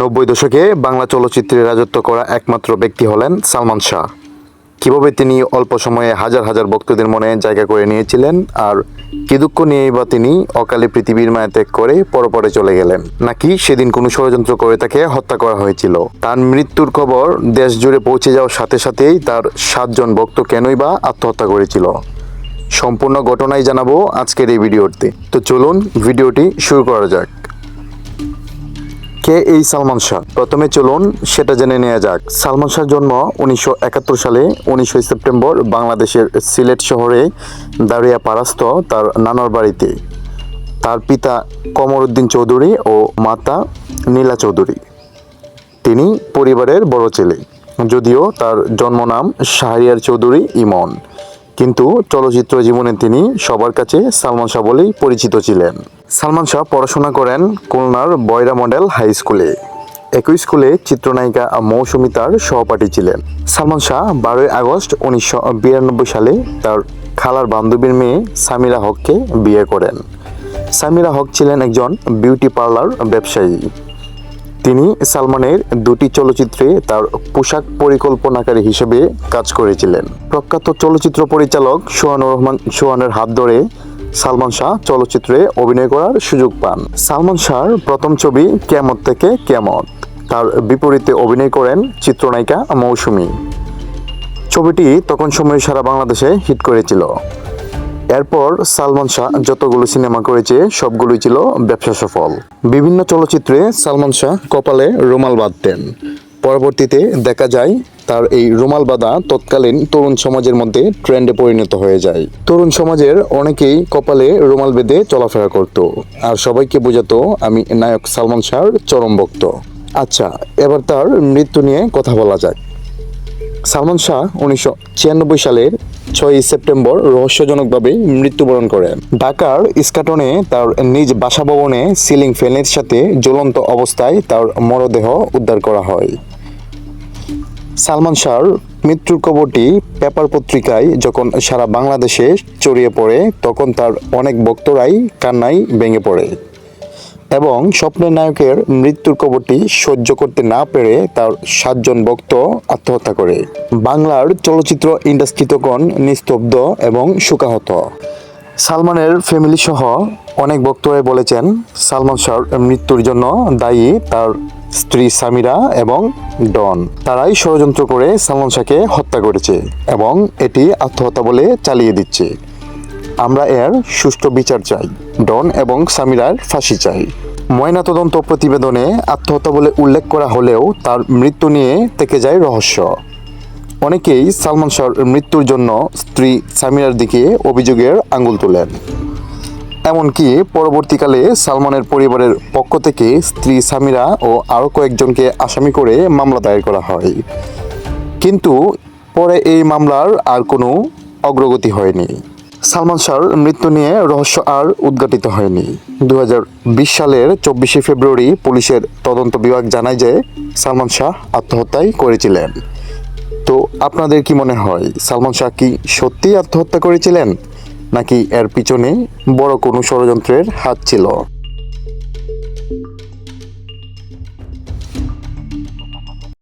নব্বই দশকে বাংলা চলচ্চিত্রে রাজত্ব করা একমাত্র ব্যক্তি হলেন সালমান শাহ। কীভাবে তিনি অল্প সময়ে হাজার হাজার ভক্তদের মনে জায়গা করে নিয়েছিলেন আর কি দুঃখ নিয়েই বা তিনি অকালে পৃথিবীর মায়া ত্যাগ করে পরপরে চলে গেলেন, নাকি সেদিন কোনো ষড়যন্ত্র করে তাকে হত্যা করা হয়েছিল? তার মৃত্যুর খবর দেশ জুড়ে পৌঁছে যাওয়ার সাথে সাথেই তার সাতজন ভক্ত কেনই বা আত্মহত্যা করেছিল? সম্পূর্ণ ঘটনাই জানাব আজকের এই ভিডিওতে। তো চলুন ভিডিওটি শুরু করা যাক। কে এই সালমান শাহ? প্রথমে চলুন সেটা জেনে নেওয়া যাক। সালমান শাহ জন্ম উনিশশো একাত্তর সালে, উনিশে সেপ্টেম্বর বাংলাদেশের সিলেট শহরে দাঁড়িয়া পারাস্ত তার নানার বাড়িতে। তার পিতা কমরউদ্দিন চৌধুরী ও মাতা নীলা চৌধুরী। তিনি পরিবারের বড় ছেলে, যদিও তার জন্মনাম শাহরিয়ার চৌধুরী ইমন। কিন্তু চলচ্চিত্র জীবনে তিনি সবার কাছে সালমান শাহ বলেই পরিচিত ছিলেন। সালমান শাহ পড়াশোনা করেন খুলনার বয়রা মডেল হাই স্কুলে। একই স্কুলে চিত্রনায়িকা মৌসুমী তার সহপাঠী ছিলেন। সালমান শাহ বারোই আগস্ট উনিশশো বিরানব্বই সালে তার খালার বান্ধবীর মেয়ে সামিরা হককে বিয়ে করেন। সামিরা হক ছিলেন একজন বিউটি পার্লার ব্যবসায়ী। তিনি সালমানের দুটি চলচ্চিত্রে তার পোশাক পরিকল্পনাকারী হিসেবে কাজ করেছিলেন। প্রখ্যাত চলচ্চিত্র পরিচালক সোহানুর রহমান সোহানের হাত ধরে সালমান শাহ চলচ্চিত্রে অভিনয় করার সুযোগ পান। সালমান শাহর প্রথম ছবি কেমত থেকে কেমত তার বিপরীতে অভিনয় করেন চিত্রনায়িকা মৌসুমী। ছবিটি তখন সময়ে সারা বাংলাদেশে হিট করেছিল। এরপর সালমান শাহ যতগুলো সিনেমা করেছে, সবগুলোই ছিল ব্যবসা সফল। বিভিন্ন চলচ্চিত্রে সালমান শাহ কপালে রুমাল বাঁধতেন। পরবর্তীতে দেখা যায় তার এই রুমাল বাঁধা তৎকালীন তরুণ সমাজের মধ্যে ট্রেন্ডে পরিণত হয়ে যায়। তরুণ সমাজের অনেকেই কপালে রুমাল বেঁধে চলাফেরা করত। আর সবাইকে বোঝাতো, আমি নায়ক সালমান শাহর চরম ভক্ত। আচ্ছা এবার তার মৃত্যু নিয়ে কথা বলা যাক। সালমান শাহ উনিশশো ছিয়ানব্বই সালের ছয়ই সেপ্টেম্বর রহস্যজনকভাবে মৃত্যুবরণ করেন। ঢাকার ইস্কাটনে তার নিজ বাসভবনে সিলিং ফ্যানের সাথে জ্বলন্ত অবস্থায় তার মরদেহ উদ্ধার করা হয়। সালমান শাহর মৃত্যুর খবরটি পেপার পত্রিকায় যখন সারা বাংলাদেশে ছড়িয়ে পড়ে, তখন তার অনেক ভক্তরাই কান্নায় ভেঙে পড়ে এবং স্বপ্নের নায়কের মৃত্যুর খবরটি সহ্য করতে না পেরে তার সাতজন ভক্ত আত্মহত্যা করে। বাংলার চলচ্চিত্র ইন্ডাস্ট্রি তখন নিস্তব্ধ এবং শোকাহত। সালমানের ফ্যামিলি সহ অনেক বক্তব্যে বলেছেন, সালমান শাহর মৃত্যুর জন্য দায়ী তার স্ত্রী সামিরা এবং ডন। তারাই ষড়যন্ত্র করে সালমান শাহকে হত্যা করেছে এবং এটি আত্মহত্যা বলে চালিয়ে দিচ্ছে। আমরা এর সুষ্ঠু বিচার চাই। ডন এবং সামিরার ফাঁসি চাই। ময়নাতদন্ত প্রতিবেদনে আত্মহত্যা বলে উল্লেখ করা হলেও তার মৃত্যু নিয়ে থেকে যায় রহস্য। অনেকেই সালমান শাহর মৃত্যুর জন্য স্ত্রী সামিরার দিকে অভিযোগের আঙুল তোলেন। এমনকি পরবর্তীকালে সালমানের পরিবারের পক্ষ থেকে স্ত্রী সামিরা ও আরও কয়েকজনকে আসামি করে মামলা দায়ের করা হয়। কিন্তু পরে এই মামলার আর কোনো অগ্রগতি হয়নি। সালমান শাহর মৃত্যু নিয়ে রহস্য আর উদ্ঘাটিত হয়নি। দু হাজার বিশ সালের চব্বিশে ফেব্রুয়ারি পুলিশের তদন্ত বিভাগ জানায় যে সালমান শাহ আত্মহত্যাই করেছিলেন। তো আপনাদের কি মনে হয়, সালমান শাহ কি সত্যিই আত্মহত্যা করেছিলেন? নাকি এর পিছনে বড় কোনো ষড়যন্ত্রের হাত ছিল?